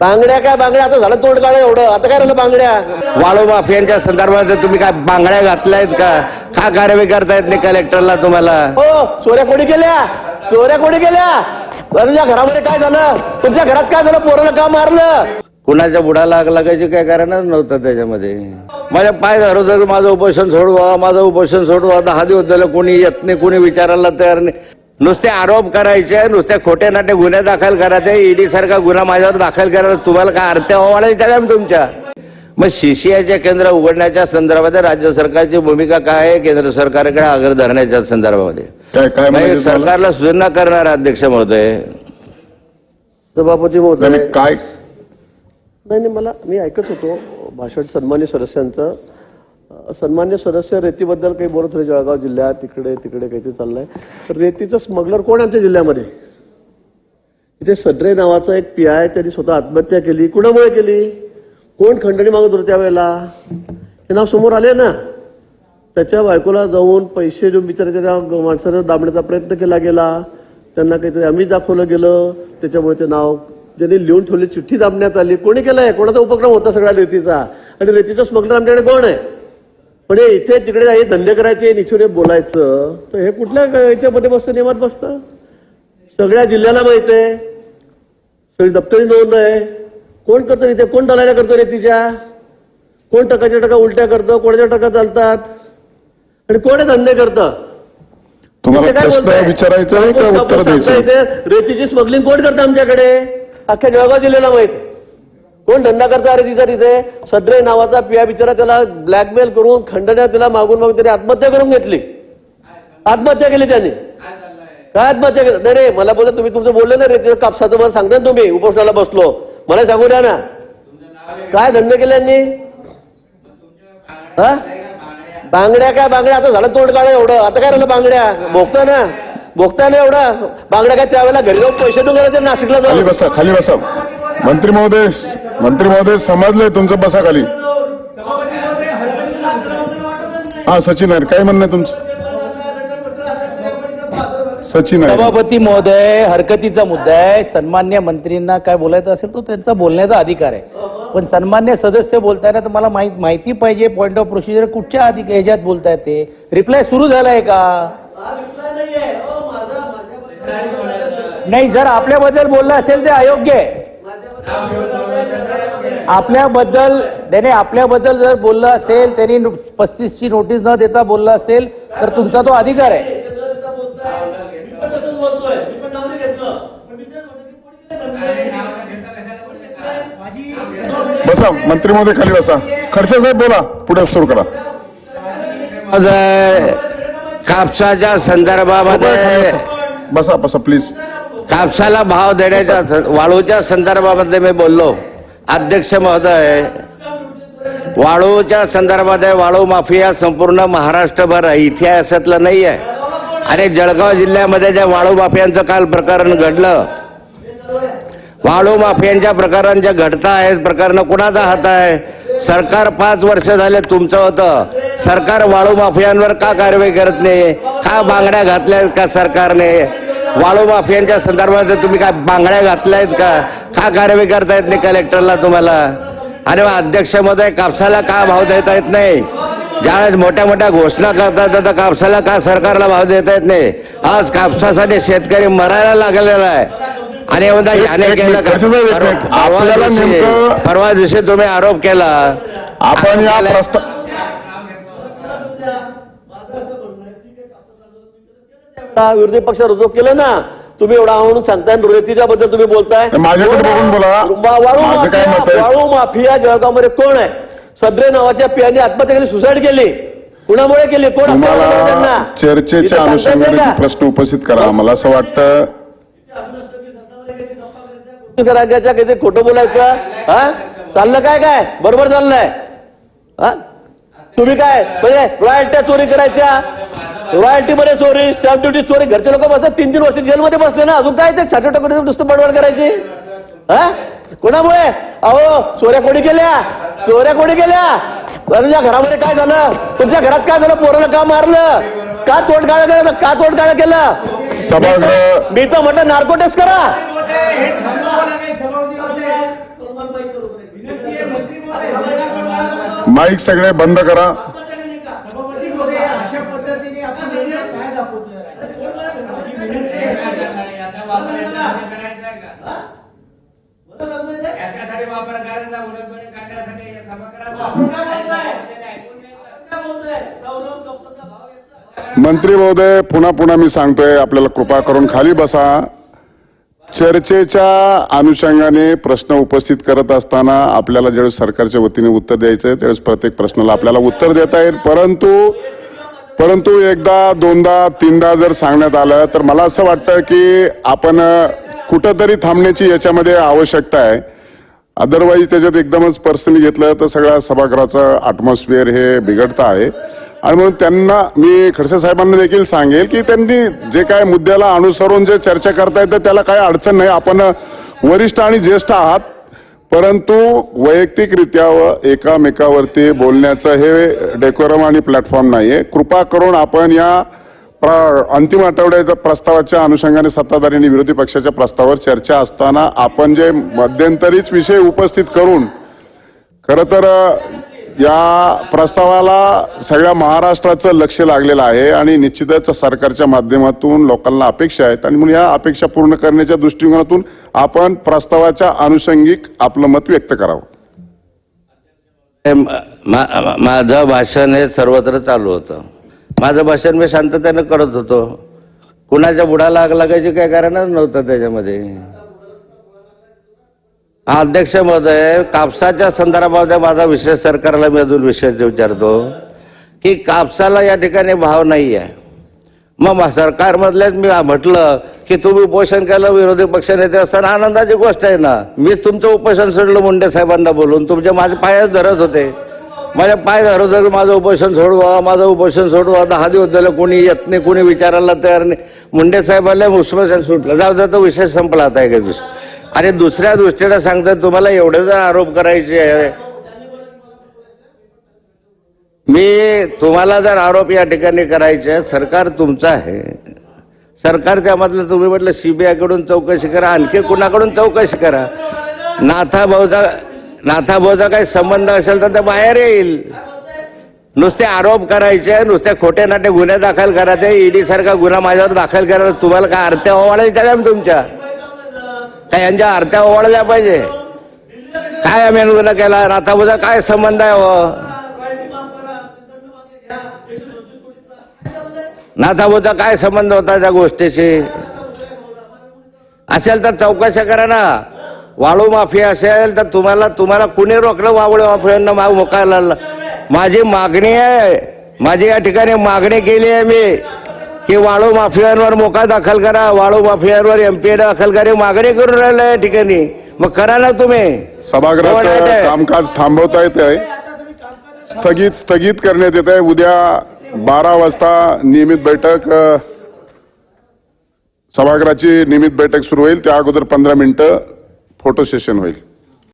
बांगड्या काय बांगड्या? आता झालं तोंड काढ एवढं. आता काय राहिलं बांगड्या? वाळू माफियांच्या संदर्भात तुम्ही काय बांगड्या घातल्यात का? का कारवाई करता येत नाही कलेक्टरला तुम्हाला? हो चोऱ्या कोणी केल्या? चोऱ्या कोणी केल्या? तुझ्या घरामध्ये काय झालं? तुमच्या घरात काय झालं? पोराला का मारलं? कुणाच्या बुडाला आग लागायची काय कारणच नव्हतं त्याच्यामध्ये. माझ्या पाय धरत माझं उपोषण सोडवा माझं उपोषण सोडवा दहा दिवस झालं कोणी येत नाही कोणी विचारायला तयार नाही. नुसते आरोप करायचे नुसते खोटे नाटे गुन्हे दाखल करायचे ईडी सारखा गुन्हा माझ्यावर दाखल करायला तुम्हाला काय अर्थ वाढायच्या काय तुमच्या? मग सीसीआयचे केंद्र उघडण्याच्या संदर्भात राज्य सरकारची भूमिका काय आहे? केंद्र सरकारकडे आग्रह धरण्याच्या संदर्भामध्ये? सरकारला सूचना करणार अध्यक्ष महोदय. सभापती महोदय. काय? नाही नाही मला मी ऐकत होतो भाषण सन्मान्य सदस्यांचं. सन्मान्य सदस्य रेतीबद्दल काही बोलत होते जळगाव जिल्ह्यात तिकडे तिकडे काहीतरी चाललंय. तर रेतीचं स्मगलर कोण आमच्या जिल्ह्यामध्ये? इथे सड्रे नावाचा एक पी आय त्यांनी स्वतः आत्महत्या केली. कुणामुळे केली? कोण खंडणी मागत होतं त्यावेळेला? हे नाव समोर आले ना? त्याच्या बायकोला जाऊन पैसे देऊन बिचारे त्या माणसानं दाबण्याचा प्रयत्न केला गेला. त्यांना काहीतरी आम्ही दाखवलं गेलं. त्याच्यामुळे ते नाव ज्यांनी लिहून ठेवली चिठ्ठी दाबण्यात आली. कोणी केलंय? कोणाचा उपक्रम होता सगळा रेतीचा? आणि रेतीचा स्मगलर आमच्याकडे कोण आहे? पण हे इथे तिकडे हे धंदे करायचे निचुरे बोलायचं तर हे कुठल्या याच्यामध्ये बसतं नियमात बसतं? सगळ्या जिल्ह्याला माहीत आहे. सगळी दप्तरी नोंद आहे. कोण करतं इथे? कोण दलाल्या करतं रेतीच्या कोण टकाच्या टका उलट्या करतं? कोणाच्या टका चालतात? आणि कोण धंदे करतं? विचारायचा रेतीची स्मगलिंग कोण करतं आमच्याकडे? अख्ख्या जळगाव जिल्ह्याला माहीत आहे. कोण धंदा करता अरे तिचा तिथे सद्रे नावाचा पिया बिचारा त्याला ब्लॅकमेल करून खंडण्या त्याला मागून मागून त्याने आत्महत्या करून घेतली. आत्महत्या केली त्याने. काय आत्महत्या केली? नाही नाही मला बोलता तुम्ही तुमचं बोलले ना तिथं कापसाचं मला सांगता ना तुम्ही. उपोषणाला बसलो. मला सांगू द्या ना. काय धंदे केले यांनी? हा? बांगड्या काय बांगड्या? आता झालं तोंड काढ एवढं. आता काय राहिलं बांगड्या? भोगता ना. भोगता ना एवढं. बांगड्या काय त्यावेळेला घरी जाऊन पैसे देऊन गेले नाशिकला खाली बसा खाली बसा. मंत्री महोदय मंत्री महोदय समजलंय तुमचं बसा खाली हा सचिन आहे काय म्हणणं तुमचं? सचिन सभापती महोदय हरकतीचा मुद्दा आहे. सन्मान्य मंत्रींना काय बोलायचं असेल तो त्यांचा बोलण्याचा अधिकार आहे. पण सन्मान्य सदस्य बोलताना तर मला माहीत माहिती पाहिजे पॉइंट ऑफ प्रोसिजर कुठच्या अधिक ह्याच्यात बोलतायत ते? रिप्लाय सुरू झालाय का? नाही जर आपल्याबद्दल बोललं असेल ते अयोग्य आहे. आपल्याबद्दल त्याने आपल्याबद्दल जर बोललं असेल त्यांनी पस्तीस ची नोटीस न देता बोललं असेल तर तुमचा तो अधिकार आहे. बसा मंत्री महोदय खाली बसा. खडसे साहेब बोला. पुढे सुरू करा. कापसाच्या संदर्भामध्ये बसा. बसा प्लीज कापसाला भाव देण्याच्या वाळूच्या संदर्भामध्ये मी बोललो. अध्यक्ष महोदय वाळूच्या संदर्भात वाळू माफिया संपूर्ण महाराष्ट्रभर इतिहासातलं नाही आहे आणि जळगाव जिल्ह्यामध्ये ज्या वाळू माफियांचं काल प्रकरण घडलं वाळू माफियांच्या प्रकरण जे घडत आहेत प्रकरण कुणाचा हात आहे? सरकार पाच वर्ष झाले तुमचं होतं. सरकार वाळू माफियांवर का कारवाई करत नाही? का बांगड्या घातल्या का सरकारने? वाळू माफियांच्या संदर्भात तुम्ही काय बांगड्या घातल्यात का? का कारवाई करता येत नाही कलेक्टरला तुम्हाला? आणि अध्यक्ष महोदय कापसाला का भाव देता येत नाही? ज्यावेळेस मोठ्या मोठ्या घोषणा करतात तर कापसाला का सरकारला भाव देता येत नाही? आज कापसासाठी शेतकरी मरायला लागलेला आहे. आणि परवा दिवशी तुम्ही आरोप केला. आपण या आपल्याला- प्रस्ताव आता विरोधी पक्ष रुजू केलं ना तुम्ही एवढा म्हणून सांगताय रेतीच्या बद्दल तुम्ही बोलताय. वाळू माफिया जळगावमध्ये कोण आहे? सद्रे नावाच्या पियाने आत्महत्या केली सुसाईड केली. कुणामुळे केली? कोण चर्चेच्या अनुषंगाने? प्रश्न उपस्थित करा. मला असं वाटतं करायच्या काहीतरी खोटं बोलायचं? हा? चाललं काय काय? बरोबर चाललंय. हा? तुम्ही काय? म्हणजे रॉयल्ट्या चोरी करायच्या? रॉयल्टी मध्ये चोरी स्टॅम्प ड्युटी चोरी घरचे लोक बसतात. तीन तीन वर्ष जेलमध्ये बसले ना. अजून काय ते छाटे टाकून नुसतं बडबड करायची? हा? कोणामुळे? अहो चोऱ्या कोणी केल्या? चोऱ्या कोणी केल्या? तुझ्या घरामध्ये काय झालं? तुमच्या घरात काय झालं? पोराला का मारलं? का तोडगाळ केलं? का तोडगाळ केलं? सभागृह मी तर म्हटलं नार्को टेस्ट करा माईक सगळे बंद करा. मंत्री महोदय पुन्हा पुन्हा मी सांगतोय आपल्याला कृपा करून खाली बसा. चर्चेच्या अनुषंगाने प्रश्न उपस्थित करत असताना आपल्याला ज्यावेळेस सरकारच्या वतीने उत्तर द्यायचं आहे त्यावेळेस प्रत्येक प्रश्नाला आपल्याला उत्तर देता येईल. परंतु परंतु एकदा दोनदा तीनदा जर सांगण्यात आलं तर मला असं वाटतं की आपण कुठंतरी थांबण्याची याच्यामध्ये आवश्यकता आहे. अदरवाईज त्याच्यात एकदमच पर्सनली घेतलं तर सगळ्या सभागृहाचं ॲटमॉस्फिअर हे बिघडतं आहे. आणि म्हणून त्यांना मी खडसे साहेबांना देखील सांगेल की त्यांनी जे काय मुद्द्याला अनुसरून जे चर्चा करता येतं त्याला काही अडचण नाही. आपण वरिष्ठ आणि ज्येष्ठ आहात परंतु वैयक्तिकरित्या व एकामेकावरती बोलण्याचं हे डेकोरम आणि प्लॅटफॉर्म नाही आहे कृपा करून आपण या अंतिम आठवड्याच्या प्रस्तावाच्या अनुषंगाने सत्ताधारी आणि विरोधी पक्षाच्या प्रस्तावावर चर्चा असताना आपण जे मध्यंतरीच विषय उपस्थित करून खरं तर या प्रस्तावाला सगळ्या महाराष्ट्राचं लक्ष लागलेलं आहे आणि निश्चितच सरकारच्या माध्यमातून लोकांना अपेक्षा आहेत. आणि म्हणून या अपेक्षा पूर्ण करण्याच्या दृष्टिकोनातून आपण प्रस्तावाच्या अनुषंगिक आपलं मत व्यक्त करावं. मा- माझं भाषण हे सर्वत्र चालू होतं. माझं भाषण मी शांततेनं करत होतो. कुणाच्या बुडाला आग लागायची काही कारणच नव्हतं त्याच्यामध्ये. अध्यक्ष महोदय कापसाच्या संदर्भामध्ये माझा विषय सरकारला मी अजून विषय विचारतो की कापसाला या ठिकाणी भाव नाही आहे मग सरकारमधल्याच मी म्हटलं की तुम्ही उपोषण केलं विरोधी पक्ष नेते असताना आनंदाची गोष्ट आहे ना. मी तुमचं उपोषण सोडलं मुंडे साहेबांना बोलून. तुमचे माझे पायच धरत होते. माझ्या पाय धरत होते की माझं उपोषण सोडवा माझं उपोषण सोडवा. दहा दिवस झालं कोणी येत नाही कोणी विचारायला तयार नाही. मुंडे साहेबांना उपोषण सुटलं. जाऊ द्या तो विषय संपला आता एक दिवशी अरे दुसऱ्या दृष्टीने सांगतात तुम्हाला एवढे जर आरोप करायचे आहे. मी तुम्हाला जर आरोप या ठिकाणी करायचे आहे, सरकार तुमचं आहे. सरकार त्यामधलं तुम्ही म्हटलं सीबीआयकडून चौकशी करा आणखी कुणाकडून चौकशी करा. नाथा भाऊचा नाथा भाऊचा काही संबंध असेल तर ते बाहेर येईल. नुसते आरोप करायचे नुसते खोटे नाटे गुन्हे दाखल करायचे ईडी सारखा गुन्हा माझ्यावर दाखल करायला तुम्हाला काय अर्थ ओवाळायच्या हो, का तुमच्या? काय यांच्या आरत्या ओवाळल्या पाहिजे? काय आम्ही केला? नाथा काय संबंध आहे हो? काय संबंध होता त्या गोष्टीशी? असेल तर चौकशी करा ना. वाळू माफी असेल तर तुम्हाला तुम्हाला कुणी रोखलं वावळे माफियांना माग मोकायला माझी मागणी आहे. माझी या ठिकाणी मागणी केली आहे मी. की वाळू माफियांवर मोका दाखल करा. वाळू माफियांवर एमपी दाखल करा. मागणी करून राहिलं या ठिकाणी. मग करा ना तुम्ही. सभागृहाचं? कामकाज थांबवता येत आहे स्थगित स्थगित करण्यात येत आहे. उद्या बारा वाजता नियमित बैठक सभागृहाची नियमित बैठक सुरू होईल. त्या अगोदर पंधरा मिनिटं फोटो सेशन होईल.